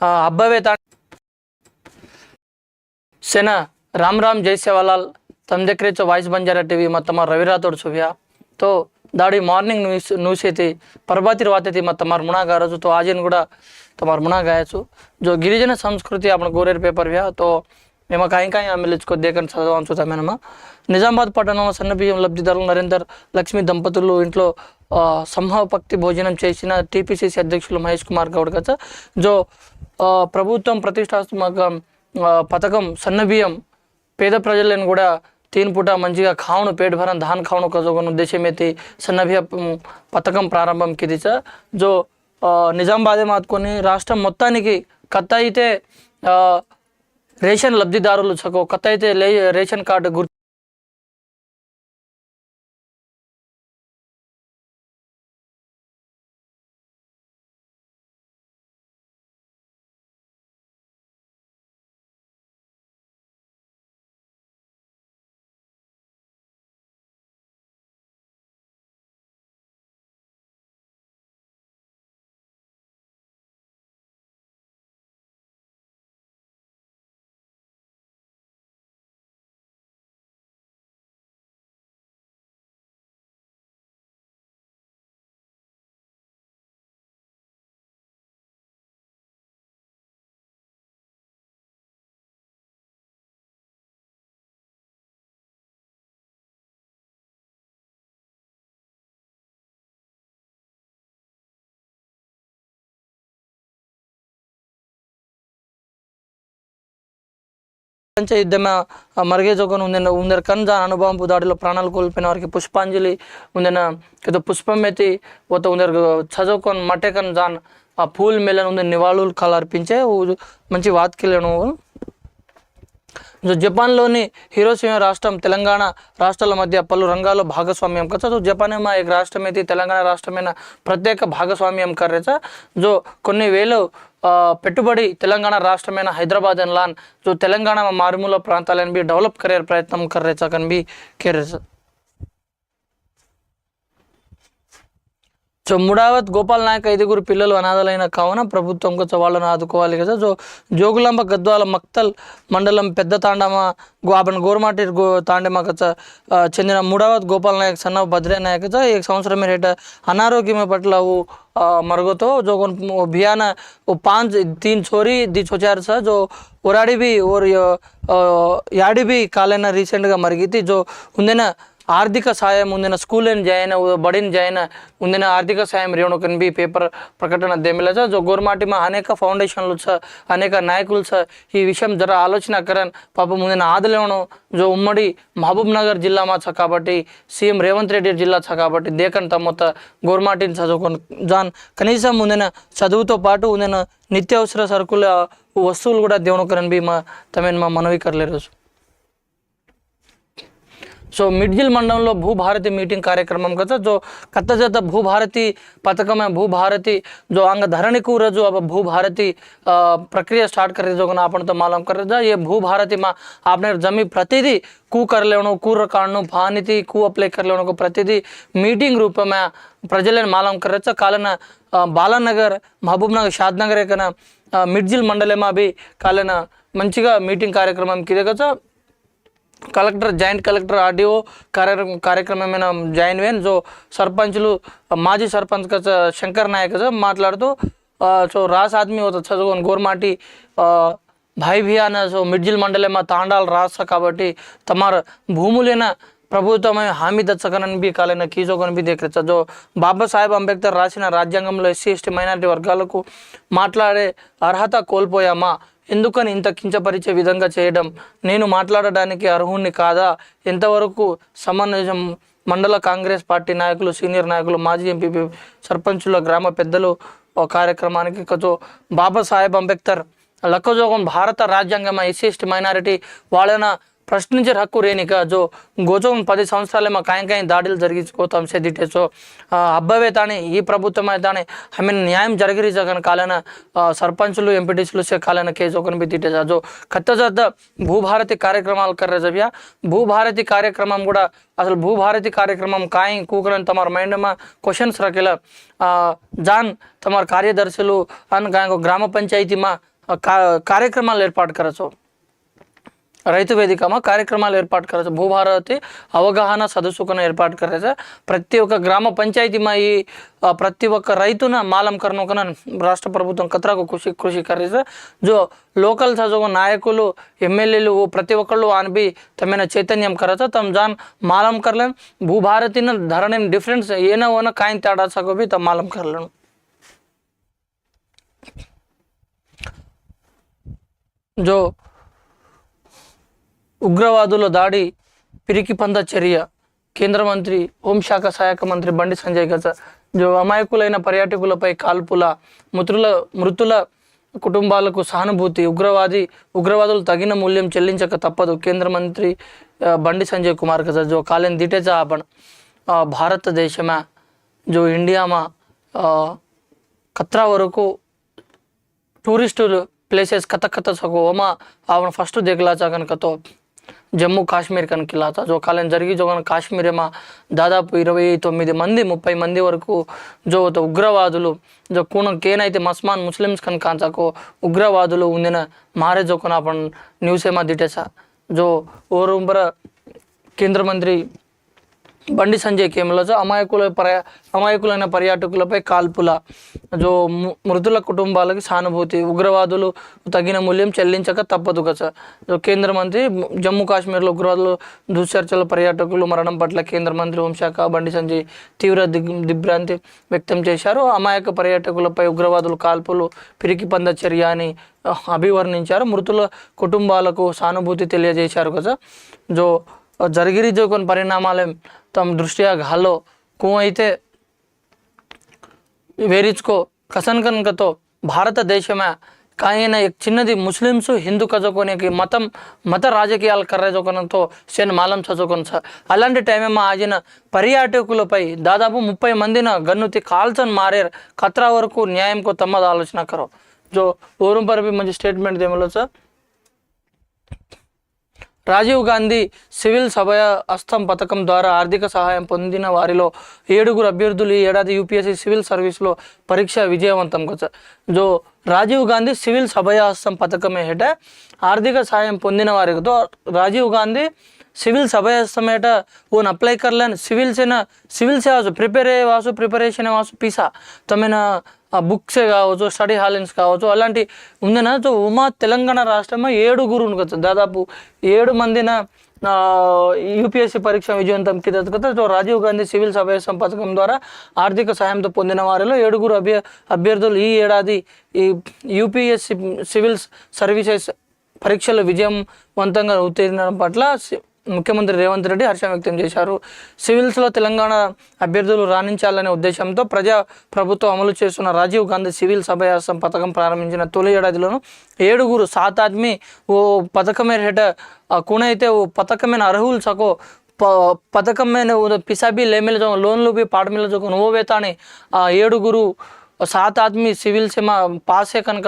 అబ్బవేత సెన Ram Ram Jai Sevalal Sevalal voice Banjara TV మత్తమ రవిరాథోడ్ సువ్యా తో దాడి మార్నింగ్ పర్వాతి ನ್ಯೂಸ್ ಐತಿ ಪ್ರಭಾತಿರ್ ವಾತೈತಿ ಮತ್ತು ತಮಾರ್ ಮುಣಾಗಾರಜು ತೋ ಆಜಿನ ಕೂಡ జో గిరిజన సంస్కృతి అప్పుడు గోరేరు పేపర్ వ్యా తో మేము కాయింకాయి ఆమెలిచ్చుకో దేకని చదవాల్సి చూద్దామేనమ్మా నిజామాబాద్ పట్టణంలో సన్న బియ్యం లబ్ధిదారులు నరేందర్ లక్ష్మీ దంపతులు ఇంట్లో సంహవపక్తి భోజనం చేసిన టీపీసీసీ అధ్యక్షులు మహేష్ కుమార్ గౌడ్ గత. జో ప్రభుత్వం ప్రతిష్టాత్మక పథకం సన్నబియ్యం పేద ప్రజలను కూడా తీన్ పూట మంచిగా కావును పేట భరం ధాన్ కావును కజోగను ఉద్దేశం అయితే సన్నబియ్య పథకం ప్రారంభం కిది జో నిజామాబాదే మాత్కొని రాష్ట్రం మొత్తానికి కత్త అయితే రేషన్ లబ్ధిదారులు చకో కత్త అయితే లే రేషన్ కార్డు గుర్తు ప్రపంచ యుద్ధమే మరిగే జోకను ఉందిన ఉందర కన్ జాన్ అనుభవం దాడిలో ప్రాణాలు కోల్పోయిన వారికి పుష్పాంజలి ఉందిన ఏదో పుష్పం ఎత్తి పోత ఉందర. చదువుకొని మటే జాన్ ఆ పూల్ మేళను ఉంది నివాళులు కళ అర్పించే మంచి వాతికిలను సో జపాన్లోని హిరోషిమా రాష్ట్రం తెలంగాణ రాష్ట్రాల మధ్య పలు రంగాల్లో భాగస్వామ్యం కదా సో జపాన్ ఏమో एक రాష్ట్రం అయితే తెలంగాణ రాష్ట్రమైన ప్రత్యేక భాగస్వామ్యం కర్రేసా జో కొన్ని వేలు ఆ, పెట్టుబడి తెలంగాణ రాష్ట్రమైన హైదరాబాద్ అండ్ లాన్ जो తెలంగాణ మారుమూల ప్రాంతాలను బి డెవలప్ కరే ప్రయత్నం కర్రేసా కన్ బి కేరేసా సో మూడావత్ గోపాల్ నాయక్ ఐదుగురు పిల్లలు అనాథలైన కావున ప్రభుత్వం కొంచెం వాళ్ళని ఆదుకోవాలి కదా సో జోగులాంబ గద్వాల మక్తల్ మండలం పెద్ద తాండమ గోపన్ గోరమాటి గో తాండమ కచ్చ ఆ, చెందిన మూడావత్ గోపాల్ నాయక్ సన్న భద్రే నాయక్ కచ్చ एक సంవత్సరం में रेट अनारोग्य में पटला वो आ, मरगो तो जो कौन वो भियान वो पांच तीन छोरी दी छोचार सा जो उराड़ी भी और य- आ, याडी भी कालेना रिसेंट గా మరిగితి जो ఉందిన ఆర్థిక సాయం ఉందిన స్కూల్ అని జాయిన్ బడిన్ జాయిన్ ఉందిన ఆర్థిక సాయం రేణుకన్ బి పేపర్ ప్రకటన దేమిల जो గోర్మాటిమా అనేక ఫౌండేషన్లు సార్ అనేక నాయకులు సార్ ఈ విషయం జర ఆలోచన కరన్ పాప ముందిన ఆదలేవను జో ఉమ్మడి మహబూబ్ నగర్ జిల్లామా చ కాబట్టి సీఎం రేవంత్ రెడ్డి జిల్లా చ కాబట్టి దేకన్ తమ్మొత్త గోర్మాటిని చదువుకొని జాన్ కనీసం ముందిన చదువుతో పాటు ఉందిన నిత్యావసర సరుకుల వస్తువులు కూడా దేవునికరన్ బి మా తమేన్ మా మనవి కర్లేరు. సో మిడ్జిల్ మండలంలో భూభారతి మీటింగ్ కార్యక్రమం కదా जो కత్త జత భూభారతి పథకం है भूभारती जो अंग धरणी को रजू अब भूभारती अ, प्रक्रिया स्टार्ट कर जो आपण तो मालूम कर रहे ये भूभारती में आपने जमी प्रतिदि कू कर लेवणो कू काढणो फानिति कू अप्लाई कर लेवणो प्रतिदि मीटिंग रूप में ప్రజలను మాలం కరచ కాలన ఆ, బాలానగర్ మహబూబ్ నగర్ షాద్ నగర్ కన మిడ్జిల్ మండలమా బి కాలన మంచిగా మీటింగ్ కార్యక్రమం కిదే కదా కలెక్టర్ జాయింట్ కలెక్టర్ ఆర్డీఓ కార్యక్రమ కార్యక్రమమైన జాయిన్ వేన్ సో సర్పంచ్లు మాజీ సర్పంచ్ శంకర్ నాయక్ మాట్లాడుతూ సో రాస్ ఆద్మీ చదువుకొని గోర్మాటి భాయిభియాన సో మిడ్జిల్ మండలమ తాండాలు రాస్తా కాబట్టి తమర భూములైన ప్రభుత్వమే హామీ దచ్చకనని కాలైన కీచోకనిపి దేకరించదు బాబాసాహెబ్ అంబేద్కర్ రాసిన రాజ్యాంగంలో ఎస్సీ ఎస్టీ మైనారిటీ వర్గాలకు మాట్లాడే అర్హత కోల్పోయామా? ఎందుకని ఇంత కించపరిచే విధంగా చేయడం? నేను మాట్లాడడానికి అర్హుణ్ణి కాదా? ఎంతవరకు సమన్వయం మండల కాంగ్రెస్ పార్టీ నాయకులు సీనియర్ నాయకులు మాజీ ఎంపీ సర్పంచుల గ్రామ పెద్దలు ఓ కార్యక్రమానికి కొంచెం బాబాసాహెబ్ అంబేద్కర్ లక్కజోగం భారత రాజ్యాంగం ఎస్సీ ఎస్టీ మైనారిటీ వాళ్ళన ప్రశ్నించే హక్కు రేణిక జో గోచం పది సంవత్సరాలే మా కాయంకాయ దాడులు జరిగించుకోతాం సెదిటేసో అబ్బవే తానే ఈ ప్రభుత్వం అయితేనే ఆమె న్యాయం జరిగిరిచ కాలన సర్పంచులు ఎంపీటీసీలు కాలన కేసు ఒకని తిట్టేసా జో కత్త జద్ద భూభారతి కార్యక్రమాలు కర్ర జవ్యా. భూభారతి కార్యక్రమం కూడా అసలు భూభారతి కార్యక్రమం కాయం కూకులని తమ మైండ్మా క్వశ్చన్స్ రకేలా జాన్ తమ కార్యదర్శులు అని గ్రామ పంచాయతీ మా కార్యక్రమాలు ఏర్పాటు కరచో ರೈತ ವೇದಿಕಮ್ಮ కార్యక్రమాలు ఏర్పాటు కరచ భూభారతి అవగాహన సదస్సుకున్న ఏర్పాటు కరచ ప్రతి ఒక్క గ్రామ పంచాయతీ మా ఈ ప్రతి ఒక్క రైతున మాలం కర్నోకన రాష్ట్ర ప్రభుత్వం కతరకు కృషి కృషి కరచ జో లోకల్ సజోగ నాయకులు ఎమ్మెల్యేలు ప్రతి ఒక్కళ్ళు ఆన్బి తమైన చైతన్యం కరచ తమ జాన్ మాలం కర్లన్ భూభారతిన ధరణి డిఫరెన్స్ ఏనా ఓనా కాయిన్ తేడా సగోబి తమ మాలం కర్లను జో ఉగ్రవాదుల దాడి పిరికిపంద చర్య కేంద్ర మంత్రి హోంశాఖ సహాయక మంత్రి బండి సంజయ్ గజ అమాయకులైన పర్యాటకులపై కాల్పుల మృతుల మృతుల కుటుంబాలకు సహానుభూతి ఉగ్రవాది ఉగ్రవాదులు తగిన మూల్యం చెల్లించక తప్పదు కేంద్ర మంత్రి బండి సంజయ్ కుమార్ కదా జో కాలేన్ దిటేజా ఆపణ భారతదేశమా జో ఇండియామా కత్రా వరకు టూరిస్టులు ప్లేసెస్ కథ కథ సగో ఓమా ఆవిడ ఫస్ట్ దిగలాచా కనుకతో జమ్మూ కాశ్మీర్ కనుక ఇలా తో కాలం జరిగి జోగన కాశ్మీర్ మా దాదాపు ఇరవై తొమ్మిది మంది ముప్పై మంది వరకు జో ఉగ్రవాదులు జో కూన కేనైతే మస్మాన్ ముస్లిమ్స్ కనుక కాంచాకు ఉగ్రవాదులు ఉందిన మారే జోకున అప్పుడు న్యూస్ ఏమా దిటేసా. జో ఓరుంబర కేంద్ర మంత్రి బండి సంజయ్ కేమలజ అమాయకుల పర్యా అమాయకులైన పర్యాటకులపై కాల్పుల. జో మృతుల కుటుంబాలకి సానుభూతి ఉగ్రవాదులు తగిన మూల్యం చెల్లించక తప్పదు కదా. సార్ కేంద్ర మంత్రి జమ్మూ కాశ్మీర్లో ఉగ్రవాదులు దుశ్చర్చల పర్యాటకులు మరణం పట్ల కేంద్ర మంత్రి హోంశాఖ బండి సంజయ్ తీవ్ర దిగ్ దిగ్భ్రాంతి వ్యక్తం చేశారు. అమాయక పర్యాటకులపై ఉగ్రవాదులు కాల్పులు పిరికి పంద చర్య అని అభివర్ణించారు. మృతుల కుటుంబాలకు సానుభూతి తెలియజేశారు కదా. జో జరిగిరి రీజో కొన్ని పరిణామాలు తమ దృష్ట్యా ఘాలో. కువైతే కసన్ కనుకతో భారతదేశమే కాయన చిన్నది ముస్లిమ్స్ హిందూ చదువుకోనికి మతం మత రాజకీయాలు కర్రచోకనంతో సేను మాలం చదువుకొని సార్ అలాంటి టైమేమో ఆగిన పర్యాటకులపై దాదాపు ముప్పై మందిన గన్నుతి కాల్చన్ మారే కత్రా వరకు న్యాయంకు తమ్మది ఆలోచన కరో. జో ఊరు పరపి మంచి స్టేట్మెంట్ ఏమో సార్ రాజీవ్ గాంధీ సివిల్ సభయ పథకం ద్వారా ఆర్థిక సహాయం పొందిన వారిలో ఏడుగురు అభ్యర్థులు ఈ ఏడాది యూపీఎస్సీ సివిల్ సర్వీస్లో పరీక్ష విజయవంతంగా జో రాజీవ్ గాంధీ సివిల్ సభయ పథకం ఏట ఆర్థిక సహాయం పొందిన వారితో రాజీవ్ గాంధీ సివిల్ సభయస్తమేట ఓన్ అప్లై కర్లేన్ సివిల్ సేన సివిల్ సేవాసు ప్రిపేర్ వాసు ప్రిపరేషన్ వాసు పీసా. తమైన ఆ బుక్సే కావచ్చు స్టడీ హాలిన్స్ కావచ్చు అలాంటి ఉందినా? సో ఉమా తెలంగాణ రాష్ట్రమే ఏడుగురు కదా దాదాపు ఏడు మందిన యూపీఎస్సీ పరీక్ష విజయవంతం కింద సో రాజీవ్ గాంధీ సివిల్ సభ్యసం పథకం ద్వారా ఆర్థిక సహాయంతో పొందిన వారిలో ఏడుగురు అభ్య అభ్యర్థులు ఈ ఏడాది ఈ యూపీఎస్సీ సివిల్ సర్వీసెస్ పరీక్షలో విజయవంతంగా ఉత్తీర్ణం పట్ల ముఖ్యమంత్రి రేవంత్ రెడ్డి హర్షం వ్యక్తం చేశారు సివిల్స్లో తెలంగాణ అభ్యర్థులు రాణించాలనే ఉద్దేశంతో ప్రజా ప్రభుత్వం అమలు చేస్తున్న రాజీవ్ గాంధీ సివిల్ సభయాసం పథకం ప్రారంభించిన తొలి ఏడాదిలోను ఏడుగురు సాత్ ఆద్మీ ఓ పథకమే హెట కుణైతే ఓ పథకమైన అర్హులు సకో प पथकम में वो पिसा भी ले मिल जाओ लोन लो भी पार्ट मिल जाओ वो वेताने ఆ ఏడుగురు సాత్ ఆద్మీ సివిల్ से మా పాసే కనుక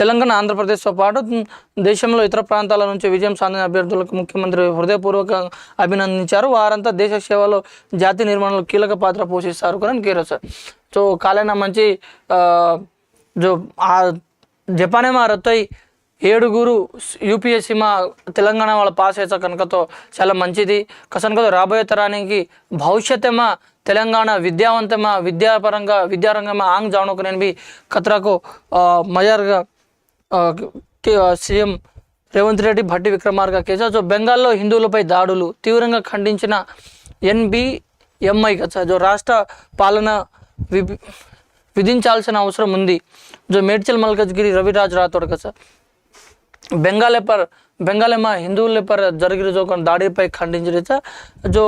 తెలంగాణ ఆంధ్రప్రదేశ్తో పాటు దేశంలో ఇతర ప్రాంతాల నుంచి విజయం సాధించిన అభ్యర్థులకు ముఖ్యమంత్రి హృదయపూర్వక అభినందించారు. వారంతా దేశ సేవలో జాతి నిర్మాణంలో కీలక పాత్ర పోషిస్తారు అని కేరో సార్. సో కాలైన మంచి జో జపానే మా ఏడుగురు యూపీఎస్సీ మా తెలంగాణ వాళ్ళ పాస్ అయితే కనుకతో చాలా మంచిది. కసన్ కదా రాబోయే తరానికి భవిష్యత్తేమా తెలంగాణ విద్యావంతమా విద్యాపరంగా విద్యారంగమా ఆంగ్ జావణకు బి ఖతరాకు మజార్గా సీఎం రేవంత్ రెడ్డి భట్టి విక్రమార్క కేసు సో బెంగాల్లో హిందువులపై దాడులు తీవ్రంగా ఖండించిన ఎన్బిఎంఐ కదా జో రాష్ట్ర పాలన వి విధించాల్సిన అవసరం ఉంది. జో మేడ్చల్ మల్కజ్గిరి రవిరాజ్ రాథోడ్ కదా బెంగాలే పర్ బెంగాలే మా హిందువుల పర్ జరిగిన జో దాడిపై ఖండించిన జో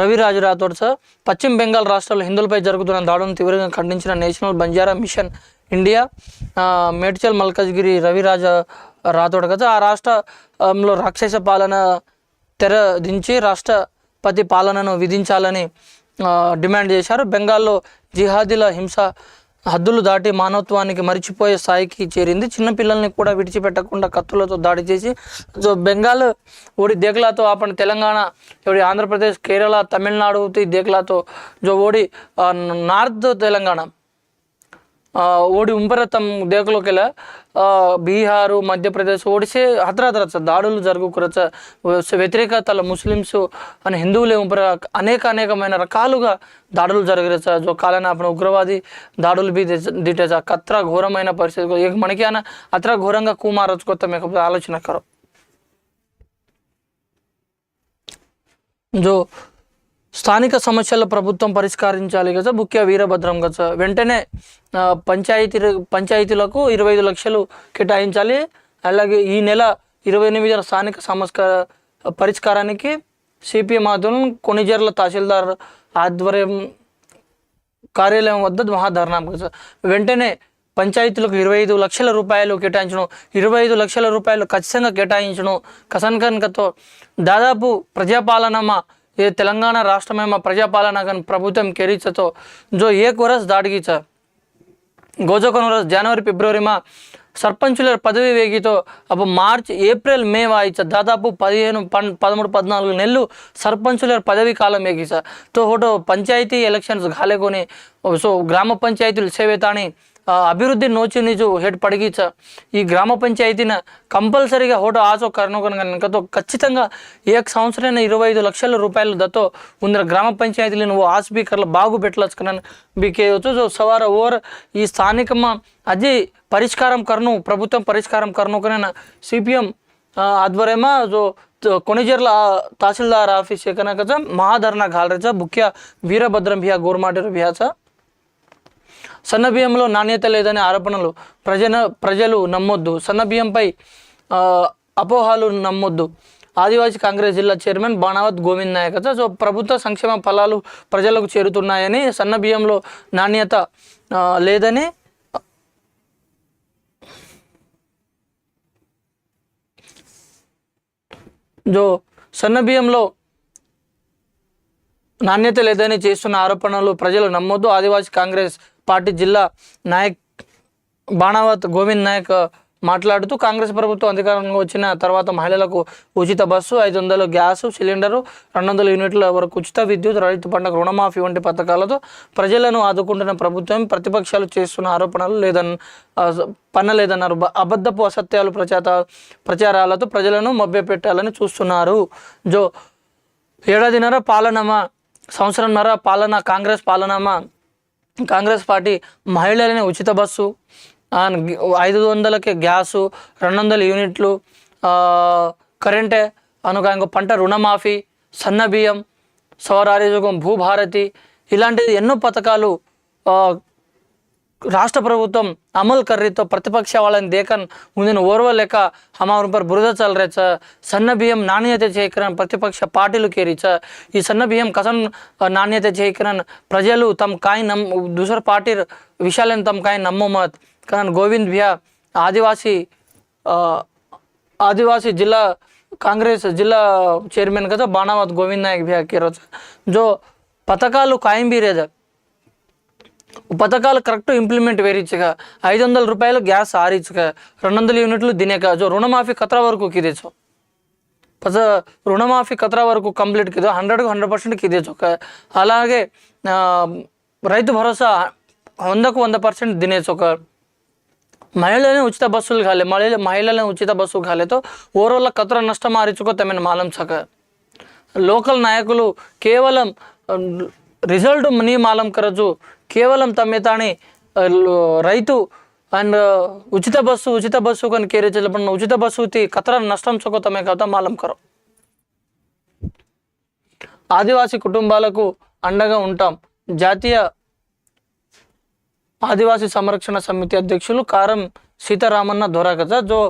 రవిరాజు రాథోడ్ సార్ పశ్చిమ బెంగాల్ రాష్ట్రంలో హిందువులపై జరుగుతున్న దాడులను తీవ్రంగా ఖండించిన national Banjara mission India Medchal Malkajgiri Ravi Raja Rathod కదా ఆ రాష్ట్రంలో రాక్షస పాలన తెర దించి రాష్ట్రపతి పాలనను విధించాలని డిమాండ్ చేశారు. బెంగాల్లో జిహాదీల హింస హద్దులు దాటి మానవత్వానికి మరిచిపోయే స్థాయికి చేరింది. చిన్నపిల్లల్ని కూడా విడిచిపెట్టకుండా కత్తులతో దాడి చేసి సో బెంగాల్ ఓడి దేగలాతో ఆపణ తెలంగాణ ఓడి ఆంధ్రప్రదేశ్ కేరళ తమిళనాడు దేగలాతో జో ఓడి నార్త్ తెలంగాణ. ಓಡಿ ಉಂಪರ ತಮ್ಮ ದೇಕಲೋಕೆಲ್ಲ బీహారు మధ్యప్రదేశ్ ఓడిసే హత్రాతరచ దాడులు జరుగుకురచ వ్యతిరేకతల ముస్లిమ్స్ అని హిందువులే ఉంపర అనేక అనేకమైన రకాలుగా దాడులు జరిగిరచ జో కాలనాపన ఉగ్రవాది దాడులు బి దిటేచ కత్ర ఘోరమైన పరిస్థితి ఏక మనకి అన అత్ర ఘోరంగా కుమారచుకొత్త మీకు ఆలోచన కరో జో స్థానిక సమస్యల ప్రభుత్వం పరిష్కరించాలి కదా ముఖ్య వీరభద్రం కదా. వెంటనే పంచాయతీ పంచాయతీలకు ఇరవై ఐదు లక్షలు కేటాయించాలి. అలాగే ఈ నెల ఇరవై ఎనిమిదిన స్థానిక సమస్య పరిష్కారానికి సిపిఎం ఆధ్వర్యం కొనిజర్ల తహసీల్దార్ ఆధ్వర్యం కార్యాలయం వద్ద మహాధర్నా కదా వెంటనే పంచాయతీలకు ఇరవై ఐదు లక్షల రూపాయలు కేటాయించడం ఇరవై ఐదు లక్షల రూపాయలు ఖచ్చితంగా కేటాయించడం కసన్కన్కతో దాదాపు ప్రజాపాలనమా ఏ తెలంగాణ రాష్ట్రమే మా ప్రజాపాలన प्रजापालन ప్రభుత్వం కెరీచతో జో तो వరస్ దాడిగిచ. గోజకొన दाटगी జనవరి ఫిబ్రవరి రోజు జనవరి సర్పంచుల పదవి వేగితో అప్పు మార్చ్ ఏప్రిల్ మే వాయిచ. దాదాపు పదిహేను పన్ పదమూడు పద్నాలుగు నెలలు సర్పంచుల పదవి కాలం వేగిస తో హోటో పంచాయతీ ఎలక్షన్స్ కాలేకొని సో గ్రామ పంచాయతీలు సేవేతాని అభివృద్ధి ಅಭಿವೃದ್ಧಿ నీచు ಹೆಡ್ ಪಡಗೀಚ ఈ గ్రామ పంచాయతీన కంపల్సరీగా హోటో ఆచో కనుకతో ఖచ్చితంగా ఏ సంవత్సరమైన ఇరవై ఐదు లక్షల రూపాయలు దతో ఉందిన గ్రామ పంచాయతీలు నువ్వు ఆస్పీకర్ల బాగు పెట్టలచ్చుకున్నాను. బీకే వచ్చు సవార ఓవర్ ఈ స్థానికమా అది పరిష్కారం కర్ను ప్రభుత్వం పరిష్కారం కర్ను కొన సిపిఎం ఆధ్వర్యమా జో కొనిజర్ల తహసీల్దార్ ఆఫీస్ ఎక్కనాక మహాధర్నా ఘాలరేచ ముఖ్య వీరభద్రం బియా గోర్మాటర్ భియాచ. సన్నబియ్యంలో నాణ్యత లేదనే ఆరోపణలు ప్రజన ప్రజలు నమ్మొద్దు. సన్నబియ్యంపై అపోహాలు నమ్మొద్దు. ఆదివాసీ కాంగ్రెస్ జిల్లా చైర్మన్ బాణావత్ గోవింద్ నాయకత సో ప్రభుత్వ సంక్షేమ ఫలాలు ప్రజలకు చేరుతున్నాయని సన్నబియ్యంలో నాణ్యత లేదని జో సన్నబియ్యంలో నాణ్యత లేదని చేస్తున్న ఆరోపణలు ప్రజలు నమ్మొద్దు. ఆదివాసీ కాంగ్రెస్ పార్టీ జిల్లా నాయక్ బాణావత్ గోవింద్ నాయక్ మాట్లాడుతూ కాంగ్రెస్ ప్రభుత్వం అధికారంలో వచ్చిన తర్వాత మహిళలకు ఉచిత బస్సు ఐదు వందలు గ్యాసు సిలిండరు రెండు వందల యూనిట్ల వరకు ఉచిత విద్యుత్ రైతు పంటకు రుణమాఫీ వంటి పథకాలతో ప్రజలను ఆదుకుంటున్న ప్రభుత్వం ప్రతిపక్షాలు చేస్తున్న ఆరోపణలు లేదన్ పన్నలేదన్నారు. అబద్ధపు అసత్యాలు ప్రచార ప్రచారాలతో ప్రజలను మభ్యపెట్టాలని చూస్తున్నారు. జో ఏడాదిన్నర పాలనమా సంవత్సరంన్నర పాలన కాంగ్రెస్ పాలనమా కాంగ్రెస్ పార్టీ మహిళలని ఉచిత బస్సు ఐదు వందలకి గ్యాసు రెండు వందల యూనిట్లు కరెంటే అనుక ఇంకో పంట రుణమాఫీ సన్న బియ్యం సౌరారోగ్యం భూభారతి ఇలాంటిది ఎన్నో పథకాలు రాష్ట్ర ప్రభుత్వం అమల్ కర్రీతో ప్రతిపక్ష వాళ్ళని దేకన్ ముందిన ఓర్వలేక హమారు బురద చల్లరే చ. సన్న బియ్యం నాణ్యత చేయకరని ప్రతిపక్ష పార్టీలు కేరీచ ఈ సన్న బియ్యం కసం నాణ్యత చేయకరని ప్రజలు తమ కాయ నమ్ దూసర పార్టీ విషయాలను తమ కాయ నమ్మమత్ కానీ గోవింద్ భియా ఆదివాసీ ఆదివాసీ జిల్లా కాంగ్రెస్ జిల్లా చైర్మన్ కదా బాణావత్ గోవింద్ నాయక్ భియా కేరొచ్చు జో పథకాలు కాయం బీరేదా పథకాలు కరెక్ట్ ఇంప్లిమెంట్ వేరించగా ఐదు వందల రూపాయలు గ్యాస్ ఆరించగా రెండు వందల యూనిట్లు దినేక. జో రుణమాఫీ కత్రా వరకు కిదేచో పద రుణమాఫీ కత్రా వరకు కంప్లీట్ కిదో హండ్రెడ్కి హండ్రెడ్ పర్సెంట్ కిదేచో అలాగే రైతు భరోసా వందకు వంద పర్సెంట్ దినేచో ఒక మహిళలనే ఉచిత బస్సులు కాలే. మహిళ మహిళలని ఉచిత బస్సు కాలేతో ఓవరాల్ కత్ర నష్టం ఆరించుకో తమను మాలం సక. లోకల్ నాయకులు కేవలం రిజల్ట్ నీ మాలం కరజు కేవలం తమ్మే తాని రైతు అండ్ ఉచిత బస్సు ఉచిత బస్సు కానీ కేరీ చెల్లపడిన ఉచిత బస్సు తి కతర నష్టం చొక్క తమే కదా మాలం కరో. ఆదివాసీ కుటుంబాలకు అండగా ఉంటాం జాతీయ ఆదివాసీ సంరక్షణ సమితి అధ్యక్షులు కారం సీతారామన్న దొర జో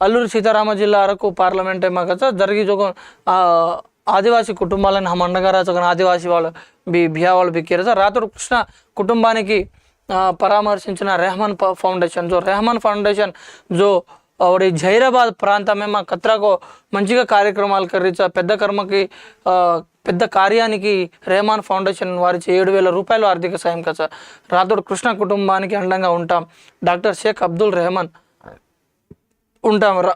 అల్లూరు సీతారామ జిల్లా అరకు పార్లమెంట్ ఏమో కదా జరిగి జోగ ఆదివాసీ కుటుంబాలను హమ్ అండగా ఆదివాసీ వాళ్ళు బి బిహా వాళ్ళు బిక్కారు సార్ కృష్ణ కుటుంబానికి పరామర్శించిన రెహమాన్ ఫౌండేషన్. జో రెహమాన్ ఫౌండేషన్ జో और జైరాబాద్ ప్రాంతమే మా కత్రాకు మంచిగా కార్యక్రమాలు కర్రీచ పెద్ద కర్మకి పెద్ద కార్యానికి రెహమాన్ ఫౌండేషన్ వారిచే ఏడు వేల రూపాయలు ఆర్థిక సాయం కదా రాథోడ్ కృష్ణ కుటుంబానికి అండంగా ఉంటాం. డాక్టర్ షేక్ అబ్దుల్ రెహమాన్ ఉంటాం. రా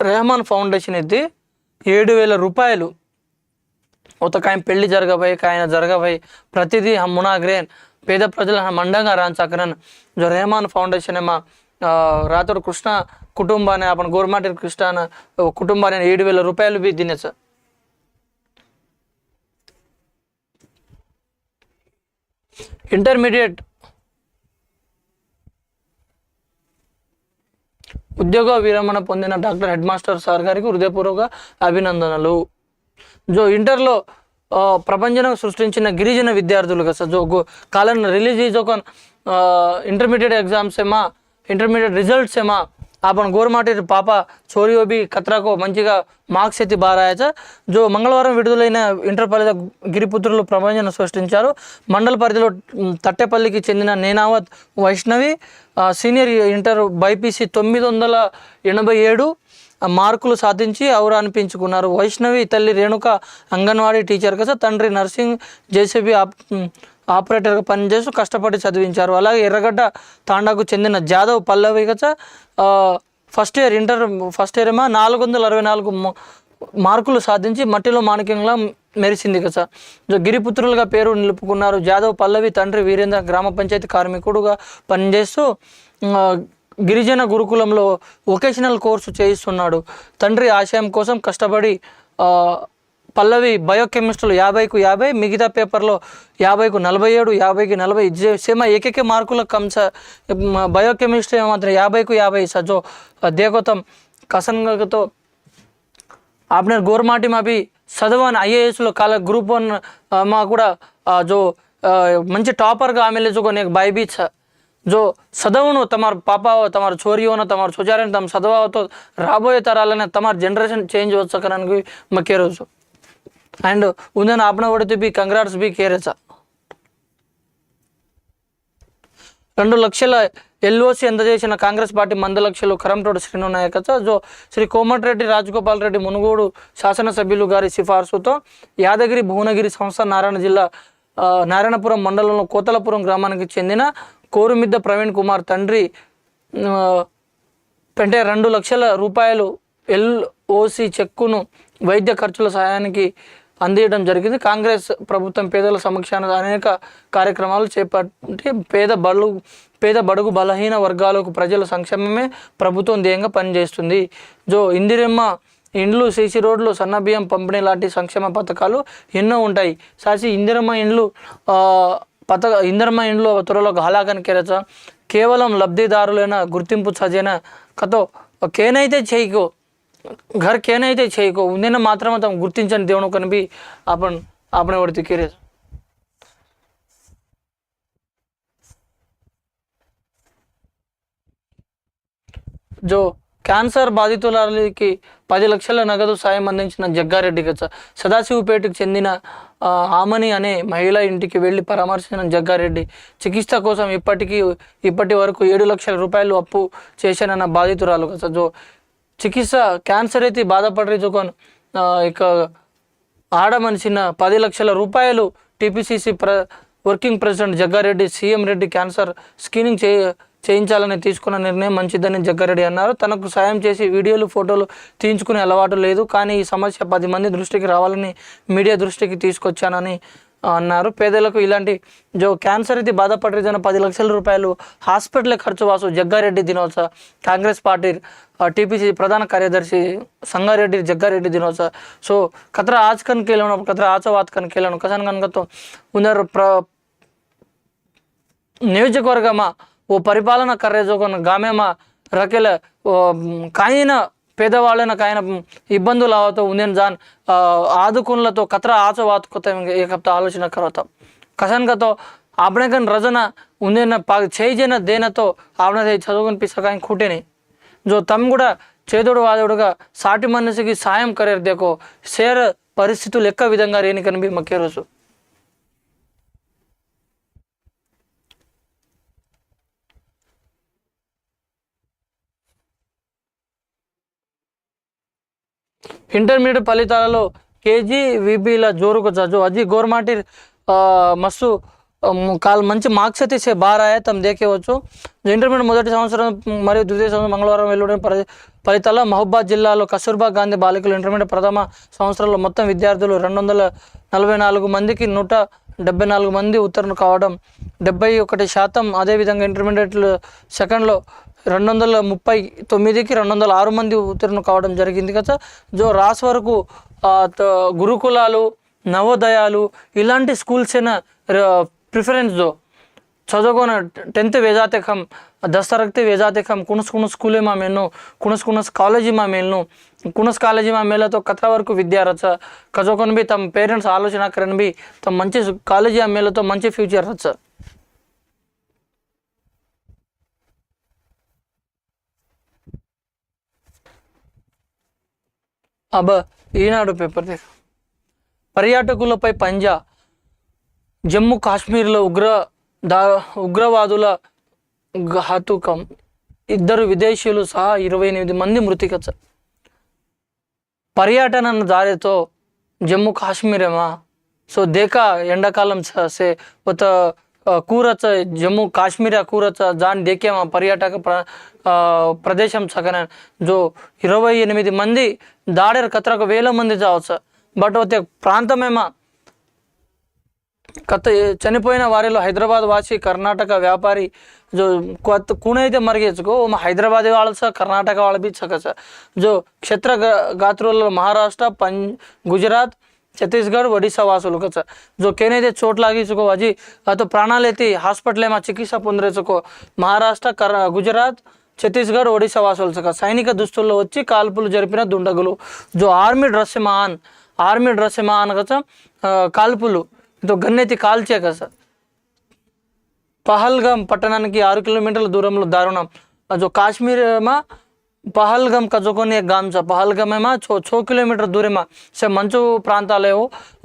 రెహమాన్ ఫౌండేషన్ ఇది ఏడు వేల రూపాయలు ఉతకాయం పెళ్ళి జరగబోయి కాయన జరగబోయి ప్రతిదీ మునాగ్రేన్ పేద ప్రజల మండంగా రాంచకరన్ జో రెహమాన్ ఫౌండేషన్ ఏమో రాతోడు కృష్ణ కుటుంబాన్ని అప్పుడు గవర్నమెంట్ కృష్ణ కుటుంబాన్ని ఏడు వేల రూపాయలు బి దినేస ఇంటర్మీడియట్ ఉద్యోగ విరమణ పొందిన డాక్టర్ హెడ్ మాస్టర్ సార్ గారికి హృదయపూర్వక అభినందనలు జో ఇంటర్లో ఆ, ప్రపంచం సృష్టించిన గిరిజన విద్యార్థులు కదా సార్ జో గో కాలం రిలీజ్ ఈ जो इंटरमीडिएट एग्जाम्स है माँ इंटरमीडिएट रिजल्ट्स है माँ आपण గోర్మాటి పాప చోరియో బి కత్రాకో మంచిగా మార్క్స్ ఎత్తి బారాయచ జో మంగళవారం విడుదలైన ఇంటర్ పరిధి గిరిపుత్రులు ప్రపంచం సృష్టించారు మండల పరిధిలో మ్, తట్టెపల్లికి చెందిన నేనావత్ వైష్ణవి ఆ, senior inter BiPC తొమ్మిది వందల ఎనభై ఏడు మార్కులు సాధించి ఔరా అనిపించుకున్నారు వైష్ణవి తల్లి రేణుక అంగన్వాడీ టీచర్ కదా తండ్రి నర్సింగ్ జేసీబీ ఆప్ ఆపరేటర్గా పనిచేస్తూ కష్టపడి చదివించారు. అలాగే ఎర్రగడ్డ తాండాకు చెందిన జాదవ్ పల్లవి కదా first year inter first year ఏమో నాలుగు వందల అరవై నాలుగు మార్కులు సాధించి మట్టిలో మాణిక్యంగా మెరిసింది కదా సో గిరిపుత్రులుగా పేరు నిలుపుకున్నారు. జాదవ్ పల్లవి తండ్రి వీరేంద్ర గ్రామ పంచాయతీ కార్మికుడుగా పనిచేస్తూ గిరిజన గురుకులంలో వొకేషనల్ కోర్సు చేయిస్తున్నాడు. తండ్రి ఆశయం కోసం కష్టపడి పల్లవి బయోకెమిస్ట్రీలో యాభైకు యాభై మిగతా పేపర్లో యాభైకు నలభై ఏడు యాభైకి నలభై. జే- సేమ ఏకైక మార్కుల కంస బయోకెమిస్ట్రీ మాత్రం యాభైకు యాభై. సజో దేగోతం కసన్గతో আপনার గవర్నమెంట్ చదవని ఐఏఎస్లో కాల గ్రూప్ వన్ మా కూడా జో మంచి టాపర్గా ఆమెలే జో కొన్ని బైబీచ్ జో చదవను తమారు పాపావో తమారు చోరియోనో తమారు చోచారని తమ చదవాతో రాబోయే తరాలనే తమారు జనరేషన్ చేంజ్ వచ్చకరానికి మా కేరోజు అండ్ ఉందని ఆపణ కొడితే బి కంగ్రాట్స్ బి కేరేచా రెండు లక్షల ఎల్ఓసి అందజేసిన కాంగ్రెస్ పార్టీ మంద లక్షలు కరంతోడు శ్రీను నాయకత జో శ్రీ కోమటిరెడ్డి రాజగోపాల్ రెడ్డి మునుగోడు శాసనసభ్యులు గారి సిఫార్సుతో యాదగిరి భువనగిరి సంస్థ నారాయణ జిల్లా నారాయణపురం మండలంలో కోతలపురం గ్రామానికి చెందిన కోరుమిద్ద ప్రవీణ్ కుమార్ తండ్రి అంటే రెండు లక్షల రూపాయలు ఎల్ఓసి చెక్కును వైద్య ఖర్చుల సహాయానికి అందించడం జరిగింది. కాంగ్రెస్ ప్రభుత్వం పేదల సమక్షాన అనేక కార్యక్రమాలు చేపట్టి పేద బలు పేద బడుగు బలహీన వర్గాలకు ప్రజల సంక్షేమమే ప్రభుత్వం ధ్యేయంగా పనిచేస్తుంది. జో ఇందిరమ్మ ఇండ్లు సీసీ రోడ్లు సన్నబియ్యం పంపిణీ లాంటి సంక్షేమ పథకాలు ఎన్నో ఉంటాయి. సాసి ఇందిరమ్మ ఇండ్లు ఆ, పథక ఇందిరమ్మ ఇండ్లు త్వరలో హలాకని కెరచ కేవలం లబ్ధిదారులైన గుర్తింపు సజైన కథో కేనైతే చేయకో. ఘర్కేనైతే చేయకో. నిన్న మాత్రమే తమ గుర్తించని దేవుని కనిపి అప్పుడు అప్పుడే వాడు కెరీర్ జో క్యాన్సర్ బాధితులకి పది లక్షల నగదు సాయం అందించిన జగ్గారెడ్డికి సదాశివపేటకు చెందిన ఆమని అనే మహిళ ఇంటికి వెళ్ళి పరామర్శించిన జగ్గారెడ్డి చికిత్స కోసం ఇప్పటికీ ఇప్పటి వరకు ఏడు లక్షల రూపాయలు అప్పు చేశానన్న బాధితురాలు కదా జో చికిత్స క్యాన్సర్ అయితే బాధపడే జోకొని. ఇక ఆడ మనిషిన పది లక్షల రూపాయలు టీపీసీసీ ప్ర working president Jagga Reddy CM Reddy cancer screening చే చేయించాలని తీసుకున్న నిర్ణయం మంచిదని జగ్గారెడ్డి అన్నారు. తనకు సాయం చేసి వీడియోలు ఫోటోలు తీయించుకునే అలవాటు లేదు. కానీ ఈ సమస్య పది మంది దృష్టికి రావాలని మీడియా దృష్టికి తీసుకొచ్చానని అన్నారు. పేదలకు ఇలాంటి జో క్యాన్సర్ ఇది బాధపడరు జన పది లక్షల రూపాయలు హాస్పిటల్ ఖర్చు వాసు జగ్గారెడ్డి దినోత్సవ కాంగ్రెస్ పార్టీ టీపీసీ ప్రధాన కార్యదర్శి సంగారెడ్డి జగ్గారెడ్డి దినోత్సవ సో కత్ర ఆచ కన్ కేలను కత్ర ఆచవాత్ కన్ కసన్ కనుకతో ఉన్నారు. ప్ర నియోజకవర్గమా ఓ పరిపాలన కర్రేజోకొన గామేమా రకెల కాయిన పేదవాళ్ళు నాకు ఆయన ఇబ్బందులు అవతో ఉందని జాన్ ఆదుకున్లతో కత్ర ఆచవాతుకొత్త ఆలోచన కరోతాం కసన్గతో అభినగన్ రజన ఉందేన పా చేయిన దేనతో ఆవిడ చదువుకుని సకాయం కూటేని. జో తమ్ కూడా చేదుడు వాదుడుగా సాటి మనిషికి సాయం కరేరు దేకో సేర పరిస్థితులు ఎక్క విధంగా రేణికనిపి మక్కే రోజు. ఇంటర్మీడియట్ ఫలితాలలో కేజీ విబిల విబీల జోరుకు చచ్చు అది గోర్మాటి మస్తు కాల్ మంచి మార్క్స్ అయితే ఇసే బార్ తమ దేకేవచ్చు. ఇంటర్మీడియట్ మొదటి సంవత్సరం మరియు ద్వితీయ సంవత్సరం మంగళవారం వెళ్ళడం ఫలితాల్లో మహబాద్ జిల్లాలో కస్తూర్బా గాంధీ బాలికలు ఇంటర్మీడియట్ ప్రథమ సంవత్సరంలో మొత్తం విద్యార్థులు రెండు వందల నలభై నాలుగు మందికి నూట నాలుగు మంది ఉత్తర్ణులు కావడం డెబ్బై ఒకటి శాతం. అదేవిధంగా ఇంటర్మీడియట్లు సెకండ్లో రెండు వందల ముప్పై తొమ్మిదికి రెండు వందల ఆరు మంది ఉత్తీర్ణులు కావడం జరిగింది కదా. జో రాస్ వరకు గురుకులాలు నవోదయాలు ఇలాంటి స్కూల్స్ అయినా ప్రిఫరెన్స్తో చదువుకున్న టెన్త్ వేజాతకం దస్ తరగతి వేజాతకం కుణస్ కుణస్ స్కూలే మా మేల్ను కుణస్ కుణస్ కాలేజీ మా మేల్ను కుణస్ కాలేజీ మా మేలతో కథ వరకు విద్యారచ్చ కజోకొని బి తమ పేరెంట్స్ ఆలోచన కరణ్ బి తమ మంచి కాలేజీ ఆ మేలతో మంచి ఫ్యూచర్ రచ్చ. అబ ఈనాడు పేపర్ దేఖ పర్యాటకులపై పంజా జమ్మూ కాశ్మీర్లో ఉగ్ర దా ఉగ్రవాదుల ఘాతుకం. ఇద్దరు విదేశీయులు సహా ఇరవై ఎనిమిది మంది మృతికచ్చ. పర్యటన దారితో జమ్మూ కాశ్మీరేమా? సో దేకా ఎండాకాలం స- సే ఒక కూరచ జమ్మూ కాశ్మీర్ కూరచ జాన్ దేకే పర్యాటక ప్ర ప్రదేశం సగన జో ఇరవై ఎనిమిది మంది దాడేరు కత్రకు వేల మంది చావచ్చు బట్ ఒక ప్రాంతమేమో కత్ చనిపోయిన వారిలో హైదరాబాద్ వాసి కర్ణాటక వ్యాపారి జో కొత్త కూనైతే మరిగేచ్చుకో మా హైదరాబాద్ వాళ్ళ కర్ణాటక వాళ్ళ బి సార్ జో క్షేత్ర గాత్రుల మహారాష్ట్ర పం గుజరాత్ ఛత్తీస్గఢ్ ఒడిశా వాసులు લોકો છે જો કેને જે ચોટ લાગી ચૂકો હજી કાં તો చికిత్స લેતી હાસ્પિટલેમાં ચિકિત્સા పొందરે ఛత్తీస్గఢ్ ఒడిశా వాసులు సగ సైనిక దుస్తుల్లో వచ్చి కాల్పులు జరిపిన దుండగులు జో ఆర్మీ డ్రస్ మహాన్ ఆర్మీ డ్రస్ మహాన్ కదా కాల్పులు ఇదో గన్నెత్తి కాల్చే కస పహల్గాం పట్టణానికి ఆరు కిలోమీటర్ల దూరంలో దారుణం జో కాశ్మీర్మా పహల్గమ్కి చదువుకొని గామ్ చ పహల్గమేమా చో చో కిలోమీటర్ దూరేమా సే మంచు ప్రాంతాలేవో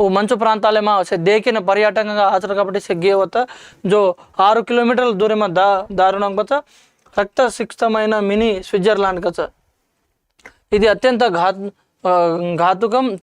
మంచు ప్రాంతాలేమా సే దేకిన పర్యాటకంగా ఆచరు కాబట్టి సెగ్గే వత జో ఆరు కిలోమీటర్ల దూరేమా దా దారుణం కొత్త రక్త శిక్షమైన మినీ స్విట్జర్లాండ్ కచ ఇది అత్యంత ఘాత్ ఘాతుకం